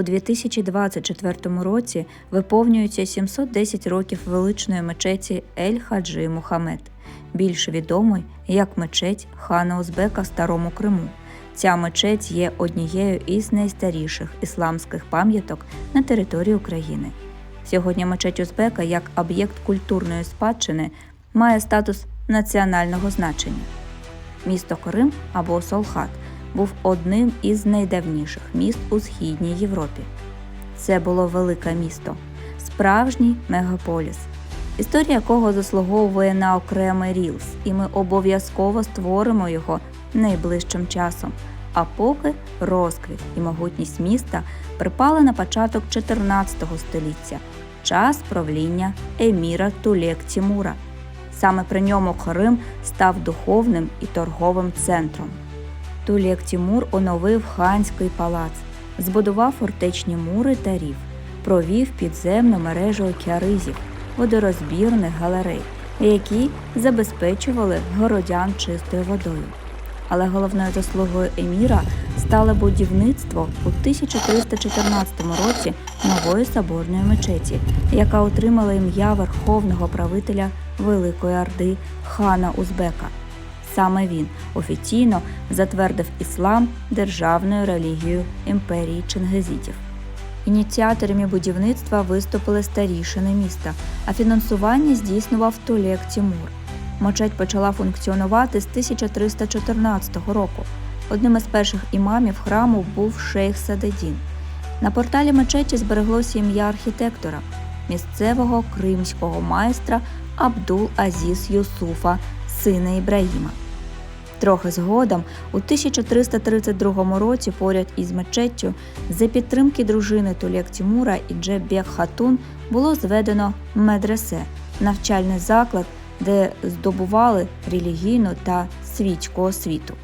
У 2024 році виповнюється 710 років величної мечеті Ель Хаджи Мухаммед, більш відомий як мечеть хана Узбека в Старому Криму. Ця мечеть є однією із найстаріших ісламських пам'яток на території України. Сьогодні мечеть Узбека як об'єкт культурної спадщини має статус національного значення. Місто Крим або Солхат був одним із найдавніших міст у Східній Європі. Це було велике місто, справжній мегаполіс, історія якого заслуговує на окремий рілс, і ми обов'язково створимо його найближчим часом. А поки розквіт і могутність міста припали на початок 14 століття, час правління еміра Тулек Тімура. Саме при ньому Крим став духовним і торговим центром. Тулєк Тімур оновив ханський палац, збудував фортечні мури та рів, провів підземну мережу океаризів, водорозбірних галерей, які забезпечували городян чистою водою. Але головною заслугою еміра стало будівництво у 1314 році нової соборної мечеті, яка отримала ім'я верховного правителя Великої Орди хана Узбека. Саме він офіційно затвердив іслам державною релігією імперії Чингизітів. Ініціаторами будівництва виступили старішини міста, а фінансування здійснював Тулек Тімур. Мечеть почала функціонувати з 1314 року. Одним із перших імамів храму був шейх Садедін. На порталі мечеті збереглося ім'я архітектора, місцевого кримського майстра Абдул Азіз Юсуфа, сина Ібраїма. Трохи згодом, у 1332 році, поряд із мечеттю, за підтримки дружини Тулєк Тімура і Джеббек Хатун було зведено медресе навчальний заклад, де здобували релігійну та світську освіту.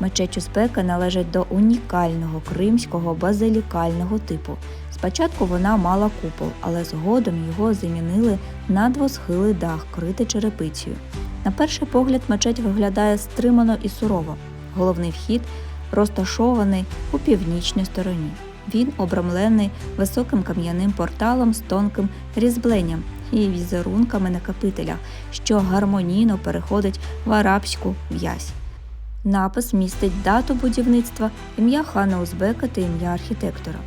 Мечеть Узбека належить до унікального кримського базилікального типу. Спочатку вона мала купол, але згодом його замінили на двосхилий дах, критий черепицею. На перший погляд мечеть виглядає стримано і сурово. Головний вхід розташований у північній стороні. Він обрамлений високим кам'яним порталом з тонким різьбленням і візерунками на капителях, що гармонійно переходить в арабську в'язь. Напис містить дату будівництва, ім'я хана Узбека та ім'я архітектора.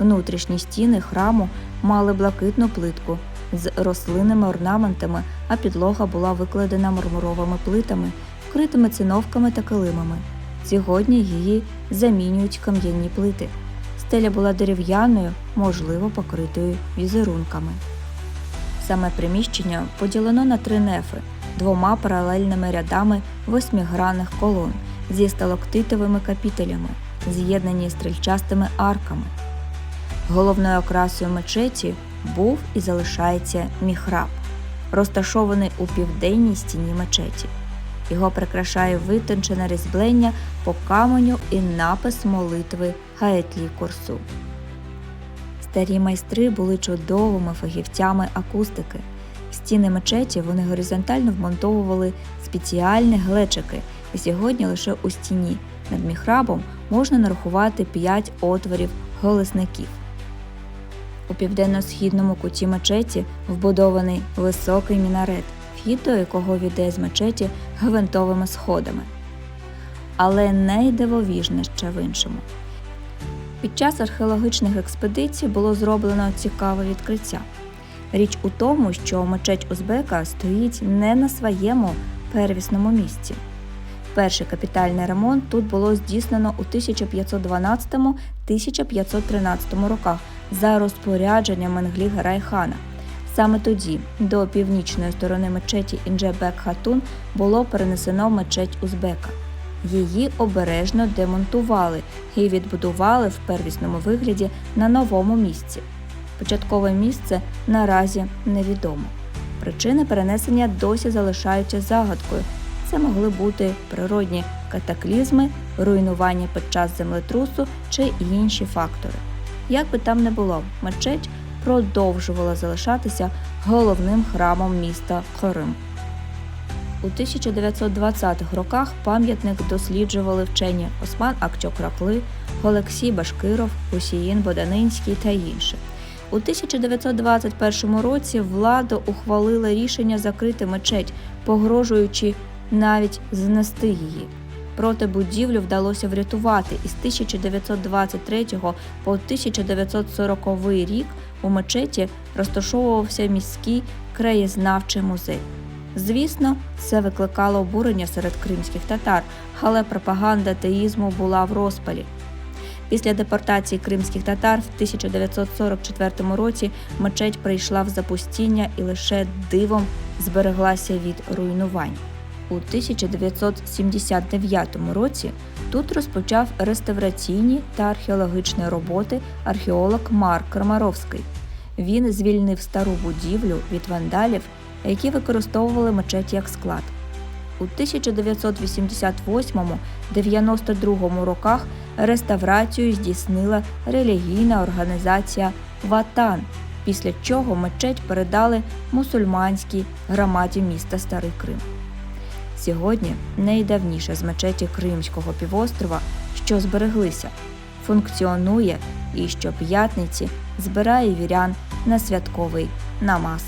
Внутрішні стіни храму мали блакитну плитку з рослинними орнаментами, а підлога була викладена мармуровими плитами, вкритими циновками та килимами. Сьогодні її замінюють кам'яні плити. Стеля була дерев'яною, можливо, покритою візерунками. Саме приміщення поділено на три нефи двома паралельними рядами восьмигранних колон зі сталактитовими капітелями, з'єднані стрільчастими арками. Головною окрасою мечеті був і залишається міхраб, розташований у південній стіні мечеті. Його прикрашає витончене різьблення по каменю і напис молитви Гаетлі Курсу. Старі майстри були чудовими фахівцями акустики. Стіни мечеті вони горизонтально вмонтовували спеціальні глечики, і сьогодні лише у стіні над міхрабом можна нарахувати 5 отворів голосників. У південно-східному куті мечеті вбудований високий мінарет, вхід до якого віде з мечеті гвинтовими сходами. Але найдивовіжніше в іншому. Під час археологічних експедицій було зроблено цікаве відкриття. Річ у тому, що мечеть Узбека стоїть не на своєму первісному місці. Перший капітальний ремонт тут було здійснено у 1512-1513 роках за розпорядженням Менгліга Райхана. Саме тоді до північної сторони мечеті Інджебек Хатун було перенесено мечеть Узбека. Її обережно демонтували і відбудували в первісному вигляді на новому місці. Початкове місце наразі невідомо. Причини перенесення досі залишаються загадкою. Це могли бути природні катаклізми, руйнування під час землетрусу чи інші фактори. Як би там не було, мечеть продовжувала залишатися головним храмом міста Хорим. У 1920-х роках пам'ятник досліджували вчені Осман Акчокракли, Олексій Башкиров, Усіїн Боданинський та інші. У 1921 році влада ухвалила рішення закрити мечеть, погрожуючи навіть знести її. Проте будівлю вдалося врятувати, і з 1923 по 1940 рік у мечеті розташовувався міський краєзнавчий музей. Звісно, це викликало обурення серед кримських татар, але пропаганда теїзму була в розпалі. Після депортації кримських татар в 1944 році мечеть прийшла в запустіння і лише дивом збереглася від руйнувань. У 1979 році тут розпочав реставраційні та археологічні роботи археолог Марк Крамаровський. Він звільнив стару будівлю від вандалів, які використовували мечеть як склад. У 1988-92 роках реставрацію здійснила релігійна організація Ватан, після чого мечеть передали мусульманській громаді міста Старий Крим. Сьогодні найдавніша з мечеті Кримського півострова, що збереглися, функціонує і щоп'ятниці збирає вірян на святковий намаз.